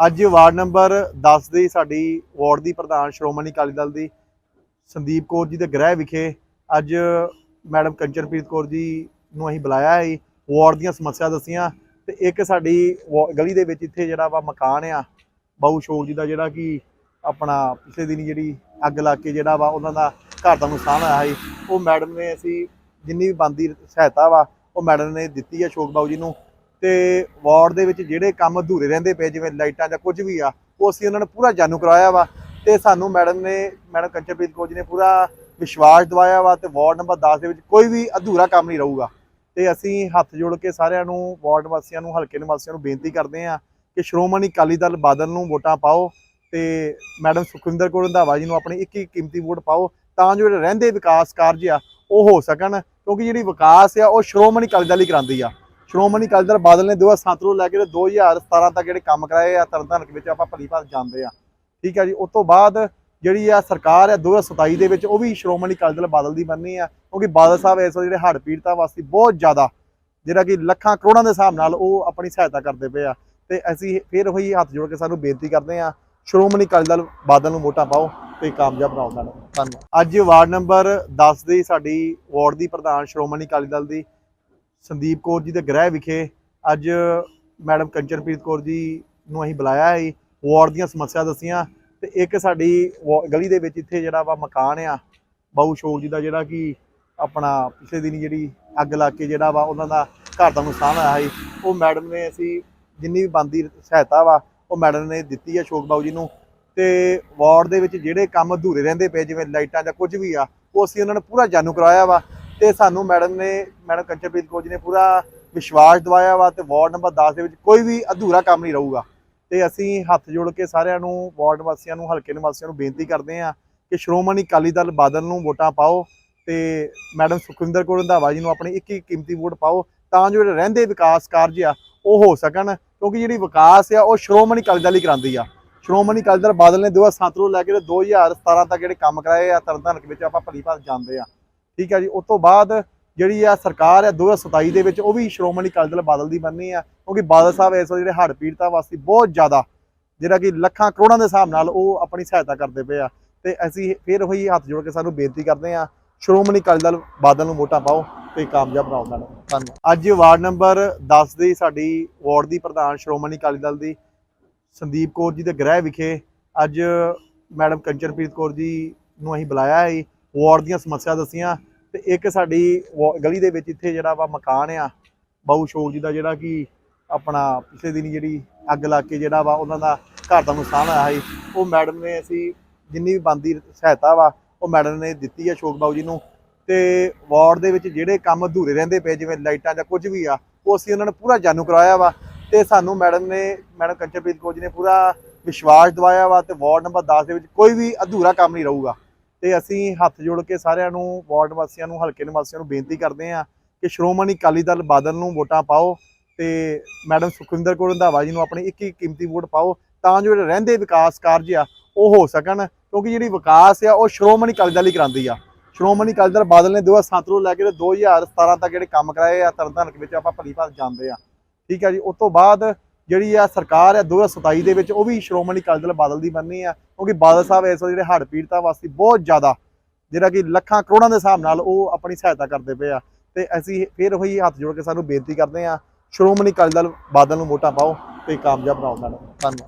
ਅੱਜ ward number 10 ਦੀ ਸਾਡੀ ward ਦੀ ਪ੍ਰਧਾਨ ਸ਼੍ਰੋਮਣੀ ਅਕਾਲੀ ਦਲ ਦੀ ਸੰਦੀਪ ਕੌਰ ਜੀ ਦੇ ਗ੍ਰਹਿ ਵਿਖੇ ਅੱਜ ਮੈਡਮ ਕੰਚਨਪ੍ਰੀਤ ਕੌਰ ਜੀ ਨੂੰ ਅਸੀਂ ਬੁਲਾਇਆ ਹੈ ਵਾਰਡ ਦੀਆਂ ਸਮੱਸਿਆ ਦੱਸੀਆਂ ਤੇ ਇੱਕ ਸਾਡੀ ਵਾ- ਗਲੀ ਦੇ ਵਿੱਚ ਇੱਥੇ ਜਿਹੜਾ ਵਾ ਮਕਾਨ ਆ, ਬਾਊ ਸ਼ੋਕ ਜੀ ਦਾ ਜਿਹੜਾ ਕਿ ਆਪਣਾ ਪਿਛਲੇ ਦਿਨੀ ਜਿਹੜੀ ਅੱਗ ਲੱਗ ਕੇ ਜਿਹੜਾ ਵਾ ਉਹਨਾਂ ਦਾ ਘਰ ਦਾ ਨੁਕਸਾਨ ਹੋਇਆ ਸੀ, ਉਹ ਮੈਡਮ ਨੇ ਅਸੀਂ ਜਿੰਨੀ ਵੀ ਬੰਦੀ ਸਹਾਇਤਾ ਵਾ, ਉਹ ਮੈਡਮ ਨੇ ਦਿੱਤੀ ਆ ਸ਼ੋਕ ਬਾਊ ਜੀ ਨੂੰ। ਤੇ ਵਾਰਡ ਦੇ ਵਿੱਚ ਜਿਹੜੇ ਕੰਮ ਅਧੂਰੇ ਰਹਿੰਦੇ ਪਏ, ਜਿਵੇਂ ਲਾਈਟਾਂ ਜਾਂ ਕੁਝ ਵੀ ਆ, ਉਹ ਅਸੀਂ ਉਹਨਾਂ ਨੂੰ ਪੂਰਾ ਜਾਣੂ ਕਰਵਾਇਆ ਵਾ ਤੇ ਸਾਨੂੰ ਮੈਡਮ ਨੇ, ਮੈਡਮ ਕੰਚਨਪ੍ਰੀਤ ਕੌਰ ਜੀ ਨੇ ਪੂਰਾ ਵਿਸ਼ਵਾਸ ਦਿਵਾਇਆ ਵਾ ਤੇ ਵਾਰਡ ਨੰਬਰ 10 ਦੇ ਵਿੱਚ ਕੋਈ ਵੀ ਅਧੂਰਾ ਕੰਮ ਨਹੀਂ ਰਹੂਗਾ। ਤੇ ਅਸੀਂ ਹੱਥ ਜੋੜ ਕੇ ਸਾਰਿਆਂ ਨੂੰ, ਵਾਰਡ ਵਾਸੀਆਂ ਨੂੰ, ਹਲਕੇ ਨਿਵਾਸੀਆਂ ਨੂੰ ਬੇਨਤੀ ਕਰਦੇ ਹਾਂ ਕਿ ਸ਼੍ਰੋਮਣੀ ਅਕਾਲੀ ਦਲ ਬਾਦਲ ਨੂੰ ਵੋਟਾਂ ਪਾਓ ਤੇ ਮੈਡਮ ਸੁਖਵਿੰਦਰ ਕੌਰ ਰੰਧਾਵਾ ਜੀ ਨੂੰ ਆਪਣੀ ਇੱਕ ਇੱਕ ਕੀਮਤੀ ਵੋਟ ਪਾਓ ਤਾਂ ਜੋ ਜਿਹੜੇ ਰਹਿੰਦੇ ਵਿਕਾਸ ਕਾਰਜ ਆ ਉਹ ਹੋ ਸਕਣ, ਕਿਉਂਕਿ ਜਿਹੜੀ ਵਿਕਾਸ ਆ ਉਹ ਸ਼੍ਰੋਮਣੀ ਅਕਾਲੀ ਦਲ ਹੀ ਕਰਾਉਂਦੀ ਆ। ਸ਼੍ਰੋਮਣੀ ਅਕਾਲੀ ਦਲ ਬਾਦਲ ਨੇ 2007 ਤੋਂ ਲੈ ਕੇ ਤੇ 2017 ਤੱਕ ਜਿਹੜੇ ਕੰਮ ਕਰਾਏ ਆ ਤਰਨਤਾਰਨ ਵਿੱਚ ਆਪਾਂ ਭਲੀ ਭਾਤ ਜਾਂਦੇ ਆ। ਠੀਕ ਆ ਜੀ ਉਸ ਤੋਂ ਬਾਅਦ ਜਿਹੜੀ ਆ ਸਰਕਾਰ ਆ 2027 ਦੇ ਵਿੱਚ, ਉਹ ਵੀ ਸ਼੍ਰੋਮਣੀ ਅਕਾਲੀ ਦਲ ਬਾਦਲ ਦੀ ਬਣਨੀ ਆ, ਕਿਉਂਕਿ ਬਾਦਲ ਸਾਹਿਬ ਇਸ ਵੇਲੇ ਜਿਹੜੇ ਹੜ੍ਹ ਪੀੜਤਾਂ ਵਾਸਤੇ ਬਹੁਤ ਜ਼ਿਆਦਾ, ਜਿਹੜਾ ਕਿ ਲੱਖਾਂ ਕਰੋੜਾਂ ਦੇ ਹਿਸਾਬ ਨਾਲ ਉਹ ਆਪਣੀ ਸਹਾਇਤਾ ਕਰਦੇ ਪਏ ਆ। ਤੇ ਅਸੀਂ ਫਿਰ ਉਹੀ ਹੱਥ ਜੋੜ ਕੇ ਸਾਨੂੰ ਬੇਨਤੀ ਕਰਦੇ ਆ, ਸ਼੍ਰੋਮਣੀ ਅਕਾਲੀ ਦਲ ਬਾਦਲ ਨੂੰ ਵੋਟਾਂ ਪਾਓ ਤੇ ਕਾਮਯਾਬ ਬਣਾਓ ਸਾਨੂੰ ਧੰਨਵਾਦ। ਅੱਜ ਵਾਰਡ ਨੰਬਰ 10 ਦੀ ਸਾਡੀ ਵਾਰਡ ਦੀ ਪ੍ਰਧਾਨ ਸ਼੍ਰੋਮਣੀ ਅਕਾਲੀ ਦਲ ਦੀ ਸੰਦੀਪ ਕੌਰ ਜੀ ਦੇ ਗ੍ਰਹਿ ਵਿਖੇ ਅੱਜ ਮੈਡਮ ਕੰਚਨਪ੍ਰੀਤ ਕੌਰ ਜੀ ਨੂੰ ਅਸੀਂ ਬੁਲਾਇਆ ਹੈ ਵਾਰਡ ਦੀਆਂ ਸਮੱਸਿਆ ਦੱਸੀਆਂ ਤੇ ਇੱਕ ਸਾਡੀ ਵਾ- ਗਲੀ ਦੇ ਵਿੱਚ ਇੱਥੇ ਜਿਹੜਾ ਵਾ ਮਕਾਨ ਆ, ਬਾਊ ਸ਼ੋਕ ਜੀ ਦਾ ਜਿਹੜਾ ਕਿ ਆਪਣਾ ਪਿਛਲੇ ਦਿਨੀ ਜਿਹੜੀ ਅੱਗ ਲੱਗ ਕੇ ਜਿਹੜਾ ਵਾ ਉਹਨਾਂ ਦਾ ਘਰ ਦਾ ਨੁਕਸਾਨ ਹੋਇਆ ਸੀ, ਉਹ ਮੈਡਮ ਨੇ ਅਸੀਂ ਜਿੰਨੀ ਵੀ ਬੰਦੀ ਸਹਾਇਤਾ ਵਾ, ਉਹ ਮੈਡਮ ਨੇ ਦਿੱਤੀ ਆ ਸ਼ੋਕ ਬਾਊ ਜੀ ਨੂੰ ਤੇ ਵਾਰਡ ਦੇ ਵਿੱਚ ਜਿਹੜੇ ਕੰਮ ਅਧੂਰੇ ਰਹਿੰਦੇ ਪਏ, ਜਿਵੇਂ ਲਾਈਟਾਂ ਜਾਂ ਕੁਝ ਵੀ ਆ, ਉਹ ਅਸੀਂ ਉਹਨਾਂ ਨੂੰ ਪੂਰਾ ਜਾਣੂ ਕਰਵਾਇਆ ਵਾ। ਤੇ ਸਾਨੂੰ ਮੈਡਮ ਨੇ, ਮੈਡਮ ਕੰਚਨਪ੍ਰੀਤ ਕੌਰ ਜੀ ਨੇ ਪੂਰਾ ਵਿਸ਼ਵਾਸ ਦਵਾਇਆ ਵਾ ਤੇ ਵਾਰਡ ਨੰਬਰ 10 ਦੇ ਵਿੱਚ ਕੋਈ ਵੀ ਅਧੂਰਾ ਕੰਮ ਨਹੀਂ ਰਹੂਗਾ। ਤੇ ਅਸੀਂ ਹੱਥ ਜੋੜ ਕੇ ਸਾਰਿਆਂ ਨੂੰ, ਵਾਰਡ ਵਾਸੀਆਂ ਨੂੰ, ਹਲਕੇ ਨਿਵਾਸੀਆਂ ਨੂੰ ਬੇਨਤੀ ਕਰਦੇ ਹਾਂ ਕਿ ਸ਼੍ਰੋਮਣੀ ਅਕਾਲੀ ਦਲ ਬਾਦਲ ਨੂੰ ਵੋਟਾਂ ਪਾਓ ਤੇ ਮੈਡਮ ਸੁਖਵਿੰਦਰ ਕੌਰ ਰੰਧਾਵਾ ਜੀ ਨੂੰ ਆਪਣੀ ਇੱਕ ਇੱਕ ਕੀਮਤੀ ਵੋਟ ਪਾਓ ਤਾਂ ਜੋ ਜਿਹੜੇ ਰਹਿੰਦੇ ਵਿਕਾਸ ਕਾਰਜ ਆ, ਉਹ ਹੋ ਸਕਣ। ਕਿਉਂਕਿ ਜਿਹੜੀ ਵਿਕਾਸ ਆ, ਉਹ ਸ਼੍ਰੋਮਣੀ ਅਕਾਲੀ ਦਲ ਹੀ ਕਰਾਉਂਦੀ ਆ। ਸ਼੍ਰੋਮਣੀ ਅਕਾਲੀ ਦਲ ਬਾਦਲ ਨੇ 2007 ਤੋਂ ਲੈ ਕੇ ਤੇ 2017 ਤੱਕ ਜਿਹੜੇ ਕੰਮ ਕਰਾਏ ਆ ਤਰਨਤਾਰਨ ਵਿੱਚ ਆਪਾਂ ਭਲੀ ਭਾਤ ਜਾਣਦੇ ਆ। ਠੀਕ ਹੈ ਜੀ, ਉਸ ਤੋਂ ਬਾਅਦ ਜਿਹੜੀ ਆ ਸਰਕਾਰ ਆ 2027 ਦੇ ਵਿੱਚ, ਉਹ ਵੀ ਸ਼੍ਰੋਮਣੀ ਅਕਾਲੀ ਦਲ ਬਾਦਲ ਦੀ ਬਣਨੀ ਆ, ਕਿਉਂਕਿ ਬਾਦਲ ਸਾਹਿਬ ਇਸ ਵੇਲੇ ਜਿਹੜੇ ਹੜ੍ਹ ਪੀੜਤਾਂ ਵਾਸਤੇ ਬਹੁਤ ਜ਼ਿਆਦਾ, ਜਿਹੜਾ ਕਿ ਲੱਖਾਂ ਕਰੋੜਾਂ ਦੇ ਹਿਸਾਬ ਨਾਲ ਉਹ ਆਪਣੀ ਸਹਾਇਤਾ ਕਰਦੇ ਪਏ ਆ। ਤੇ ਅਸੀਂ ਫਿਰ ਉਹੀ ਹੱਥ ਜੋੜ ਕੇ ਸਾਨੂੰ ਬੇਨਤੀ ਕਰਦੇ ਆ, ਸ਼੍ਰੋਮਣੀ ਅਕਾਲੀ ਦਲ ਬਾਦਲ ਨੂੰ ਵੋਟਾਂ ਪਾਓ ਤੇ ਕਾਮਯਾਬ ਬਣਾਓ ਸਾਨੂੰ ਧੰਨਵਾਦ। ਅੱਜ ਵਾਰਡ ਨੰਬਰ 10 ਦੀ ਸਾਡੀ ਵਾਰਡ ਦੀ ਪ੍ਰਧਾਨ ਸ਼੍ਰੋਮਣੀ ਅਕਾਲੀ ਦਲ ਦੀ ਸੰਦੀਪ ਕੌਰ ਜੀ ਦੇ ਗ੍ਰਹਿ ਵਿਖੇ ਅੱਜ ਮੈਡਮ ਕੰਚਨਪ੍ਰੀਤ ਕੌਰ ਜੀ ਨੂੰ ਅਸੀਂ ਬੁਲਾਇਆ ਹੈ ਵਾਰਡ ਦੀਆਂ ਸਮੱਸਿਆ ਦੱਸੀਆਂ ਤੇ ਇੱਕ ਸਾਡੀ ਵਾ- ਗਲੀ ਦੇ ਵਿੱਚ ਇੱਥੇ ਜਿਹੜਾ ਵਾ ਮਕਾਨ ਆ ਬਾਹੂ ਸ਼ੋਕ ਜੀ ਦਾ ਜਿਹੜਾ ਕਿ ਆਪਣਾ ਪਿਛਲੇ ਦਿਨੀ ਜਿਹੜੀ ਅੱਗ ਲੱਗ ਕੇ ਜਿਹੜਾ ਵਾ ਉਹਨਾਂ ਦਾ ਘਰ ਦਾ ਨੁਕਸਾਨ ਹੋਇਆ ਸੀ, ਉਹ ਮੈਡਮ ਨੇ ਅਸੀਂ ਜਿੰਨੀ ਵੀ ਬੰਦੀ ਸਹਾਇਤਾ ਵਾ, ਉਹ ਮੈਡਮ ਨੇ ਦਿੱਤੀ ਆ ਸ਼ੋਕ ਬਾਊ ਜੀ ਨੂੰ ਤੇ ਵਾਰਡ ਦੇ ਵਿੱਚ ਜਿਹੜੇ ਕੰਮ ਅਧੂਰੇ ਰਹਿੰਦੇ ਪਏ, ਜਿਵੇਂ ਲਾਈਟਾਂ ਜਾਂ ਕੁਝ ਵੀ ਆ, ਉਹ ਅਸੀਂ ਉਹਨਾਂ ਨੂੰ ਪੂਰਾ ਜਾਣੂ ਕਰਵਾਇਆ ਵਾ ਤੇ ਸਾਨੂੰ ਮੈਡਮ ਨੇ, ਮੈਡਮ ਕੰਚਨਪ੍ਰੀਤ ਕੌਰ ਜੀ ਨੇ ਪੂਰਾ ਵਿਸ਼ਵਾਸ ਦਿਵਾਇਆ ਵਾ ਤੇ ਵਾਰਡ ਨੰਬਰ 10 ਦੇ ਵਿੱਚ ਕੋਈ ਵੀ ਅਧੂਰਾ ਕੰਮ ਨਹੀਂ ਰਹੂਗਾ। ਤੇ ਅਸੀਂ ਹੱਥ ਜੋੜ ਕੇ ਸਾਰਿਆਂ ਨੂੰ, ਵਾਰਡ ਵਾਸੀਆਂ ਨੂੰ, ਹਲਕੇ ਨਿਵਾਸੀਆਂ ਨੂੰ ਬੇਨਤੀ ਕਰਦੇ ਹਾਂ ਕਿ ਸ਼੍ਰੋਮਣੀ ਅਕਾਲੀ ਦਲ ਬਾਦਲ ਨੂੰ ਵੋਟਾਂ ਪਾਓ ਤੇ ਮੈਡਮ ਸੁਖਵਿੰਦਰ ਕੌਰ ਰੰਧਾਵਾ ਜੀ ਨੂੰ ਆਪਣੀ ਇੱਕ ਇੱਕ ਕੀਮਤੀ ਵੋਟ ਪਾਓ ਤਾਂ ਜੋ ਜਿਹੜੇ ਰਹਿੰਦੇ ਵਿਕਾਸ ਕਾਰਜ ਆ, ਉਹ ਹੋ ਸਕਣ। ਕਿਉਂਕਿ ਜਿਹੜੀ ਵਿਕਾਸ ਆ, ਉਹ ਸ਼੍ਰੋਮਣੀ ਅਕਾਲੀ ਦਲ ਹੀ ਕਰਾਉਂਦੀ ਆ। ਸ਼੍ਰੋਮਣੀ ਅਕਾਲੀ ਦਲ ਬਾਦਲ ਨੇ 2007 ਤੋਂ ਲੈ ਕੇ ਤੇ 2017 ਤੱਕ ਜਿਹੜੇ ਕੰਮ ਕਰਾਏ ਆ ਤਰਨਤਾਰਨ ਵਿੱਚ ਆਪਾਂ ਭਲੀ ਭਾਤ ਜਾਣਦੇ ਆ। ਠੀਕ ਆ ਜੀ, ਉਸ ਤੋਂ ਬਾਅਦ ਜਿਹੜੀ ਆ ਸਰਕਾਰ ਆ 2027 ਦੇ ਵਿੱਚ, ਉਹ ਵੀ ਸ਼੍ਰੋਮਣੀ ਅਕਾਲੀ ਦਲ ਬਾਦਲ ਦੀ ਬਣਨੀ ਆ, ਕਿਉਂਕਿ ਬਾਦਲ ਸਾਹਿਬ ਇਸ ਵੇਲੇ ਜਿਹੜੇ ਹੜ੍ਹ ਪੀੜਤਾਂ ਵਾਸਤੇ ਬਹੁਤ ਜ਼ਿਆਦਾ, ਜਿਹੜਾ ਕਿ ਲੱਖਾਂ ਕਰੋੜਾਂ ਦੇ ਹਿਸਾਬ ਨਾਲ ਉਹ ਆਪਣੀ ਸਹਾਇਤਾ ਕਰਦੇ ਪਏ ਆ। ਤੇ ਅਸੀਂ ਫਿਰ ਉਹੀ ਹੱਥ ਜੋੜ ਕੇ ਸਾਨੂੰ ਬੇਨਤੀ ਕਰਦੇ ਆ, ਸ਼੍ਰੋਮਣੀ ਅਕਾਲੀ ਦਲ ਬਾਦਲ ਨੂੰ ਵੋਟਾਂ ਪਾਓ ਤੇ ਕਾਮਯਾਬ ਬਣਾਓ ਸਾਨੂੰ ਧੰਨਵਾਦ।